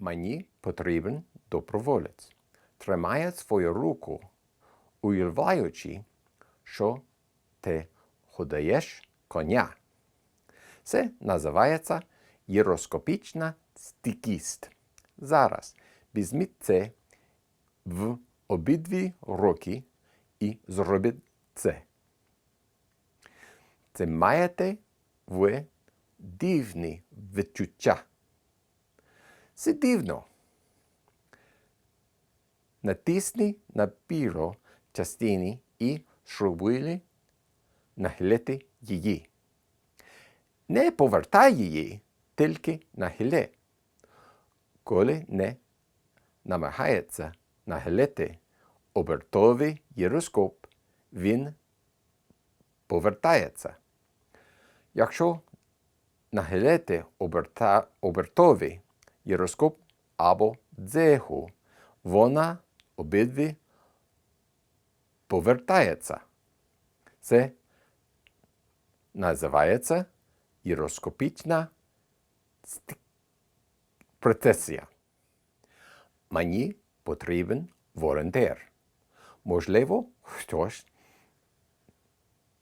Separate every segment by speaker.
Speaker 1: Мені потрібен доброволець. Тримає свою руку, уявляючи, що ти ходаєш коня. Це називається єроскопічна стійкість. Зараз візьміть це в обидві руки і зробіть це. Це маєте ви дивні відчуття. Це дивно. Натисни на піро частини і швидко нахилити її. Не повертай її, тільки нахили. Коли не намагається нахилити обертовий гіроскоп, він повертається. Якщо нахилити оберта, обертовий гіроскоп або дзеху, вона обидві повертається. Це називається гіроскопічна процесія. Мені потрібен волонтер. Можливо, хтось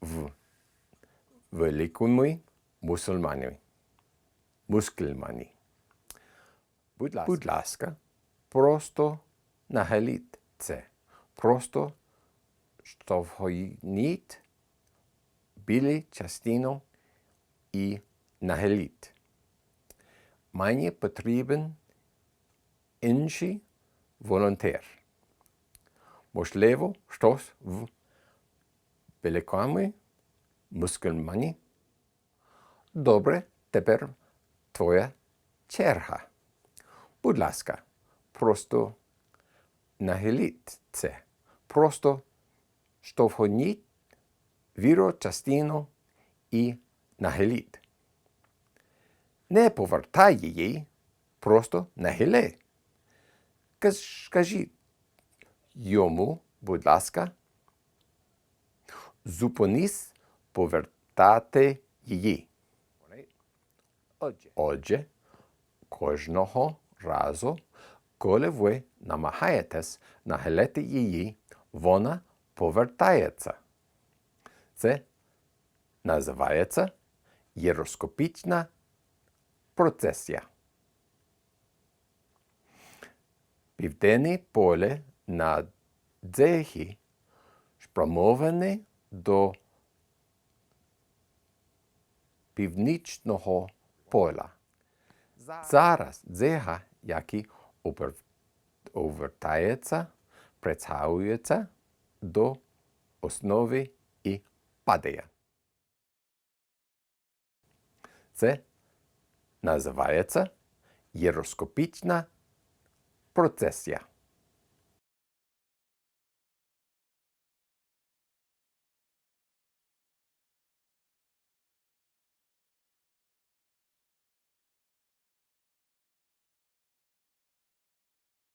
Speaker 1: в великому мусульмані. Мускульмані. Будь ласка. Будь ласка, просто нахиліть це. Просто штовхніть білі частину і нахиліть. Мені потрібен інший волонтер. Можливо, хтось в великому мускульмані. Добре, тепер твоя черга. Будь ласка, просто нахиліть це. Просто штовхніть віру частину і нахиліть. Не повертай її, просто нахили. Каж- Скажіть йому, будь ласка, зупинись повертати її.
Speaker 2: Отже,
Speaker 1: кожного разу, коли ви намагаєтесь нахилити її, вона повертається. Це називається єроскопічна процесія. Південне поле на дзехі спрямоване до північного поля. Зараз дзега, який обертаються, притягуються до основи і падає. Це називається єроскопічна процесія.